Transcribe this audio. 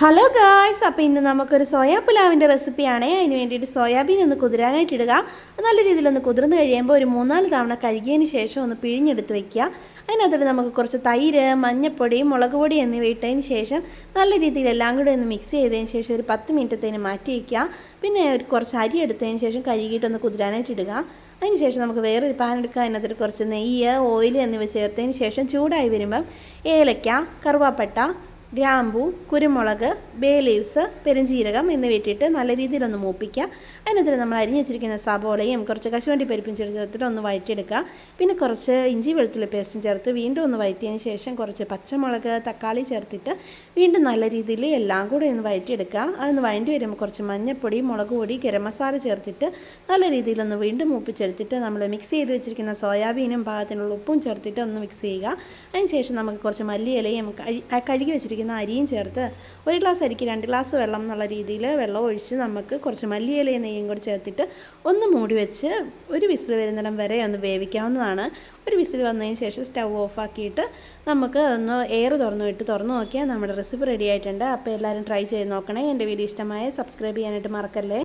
Hello guys അപ്പോൾ ഇന്ന് നമുക്കൊരു സോയാ പുലാവിന്റെ റെസിപ്പിയാണ്. അതിന് വേണ്ടിയിട്ട് സോയാബീൻ ഒന്ന് കുതിരാനായിട്ട് ഇടുക. നല്ല രീതിയിൽ ഒന്ന് കുതിർന്ന് കഴിയുമ്പോൾ ഒരു മൂന്നാൽ തവണ കഴുകിയതിന് ശേഷം ഒന്ന് പിഴിഞ്ഞെടുത്ത് വയ്ക്കുക അതിനകത്തോട്ട് നമുക്ക് കുറച്ച് തൈര് മഞ്ഞൾപ്പൊടി മുളക് പൊടി എന്നിവ ഇട്ടതിന് ശേഷം നല്ല രീതിയിൽ എല്ലാം കൂടെ ഒന്ന് മിക്സ് ചെയ്തതിന് ശേഷം ഒരു പത്ത് മിനിറ്റത്തേന് മാറ്റി വയ്ക്കുക പിന്നെ ഒരു കുറച്ച് അരി എടുത്തതിന് ശേഷം കഴുകിയിട്ടൊന്ന് കുതിരാനായിട്ട് ഇടുക. അതിന് ശേഷം നമുക്ക് വേറൊരു പാൻ എടുക്കുക. അതിനകത്തോട്ട് കുറച്ച് നെയ്യ് ഓയിൽ എന്നിവ ചേർത്തതിന് ശേഷം ചൂടായി വരുമ്പം ഏലക്ക കറുവാപ്പട്ട ഗ്രാമ്പു കുരുമുളക് ബേ ലീവ്സ് പെരുംജീരകം എന്നിവ ഇട്ടിട്ട് നല്ല രീതിയിലൊന്ന് മൂപ്പിക്കുക. അതിനകത്ത് നമ്മൾ അരിഞ്ഞു വെച്ചിരിക്കുന്ന സബോളയും കുറച്ച് കശുവണ്ടി പരിപ്പും ചേർത്തിട്ട് ഒന്ന് വഴറ്റിയെടുക്കുക. പിന്നെ കുറച്ച് ഇഞ്ചി വെളുത്തുള്ളി പേസ്റ്റും ചേർത്ത് വീണ്ടും ഒന്ന് വഴറ്റിയതിന് ശേഷം കുറച്ച് പച്ചമുളക് തക്കാളി ചേർത്തിട്ട് വീണ്ടും നല്ല രീതിയിൽ എല്ലാം കൂടെ ഒന്ന് വഴറ്റിയെടുക്കുക. അതൊന്ന് വഴണ്ടി വരുമ്പോൾ കുറച്ച് മഞ്ഞൾപ്പൊടി മുളക് പൊടി ഗരം മസാല ചേർത്തിട്ട് നല്ല രീതിയിലൊന്ന് വീണ്ടും മൂപ്പിച്ചെടുത്തിട്ട് നമ്മൾ മിക്സ് ചെയ്ത് വെച്ചിരിക്കുന്ന സോയാബീനും പാകത്തിനുള്ള ഉപ്പും ചേർത്തിട്ട് ഒന്ന് മിക്സ് ചെയ്യുക. അതിന് ശേഷം നമുക്ക് കുറച്ച് മല്ലിയിലയും കഴുകി കഴുകി വെച്ചിരിക്കുന്ന അരിയും ചേർത്ത് ഒരു ഗ്ലാസ് അരിക്ക് രണ്ട് ഗ്ലാസ് വെള്ളം എന്നുള്ള രീതിയിൽ വെള്ളം ഒഴിച്ച് നമുക്ക് കുറച്ച് മല്ലിയിലയും നെയ്യും കൂടി ചേർത്തിട്ട് ഒന്ന് മൂടി വെച്ച് ഒരു വിസിൽ വരുന്നിടം വരെ ഒന്ന് വേവിക്കാവുന്നതാണ്. ഒരു വിസിൽ വന്നതിന് ശേഷം സ്റ്റൗ ഓഫാക്കിയിട്ട് നമുക്ക് ഒന്ന് എയർ തുറന്നു വിട്ട് തുറന്നു നോക്കിയാൽ നമ്മുടെ റെസിപ്പി റെഡി ആയിട്ടുണ്ട്. അപ്പോൾ എല്ലാവരും ട്രൈ ചെയ്ത് നോക്കണേ. എന്റെ വീഡിയോ ഇഷ്ടമായ സബ്സ്ക്രൈബ് ചെയ്യാനായിട്ട് മറക്കല്ലേ?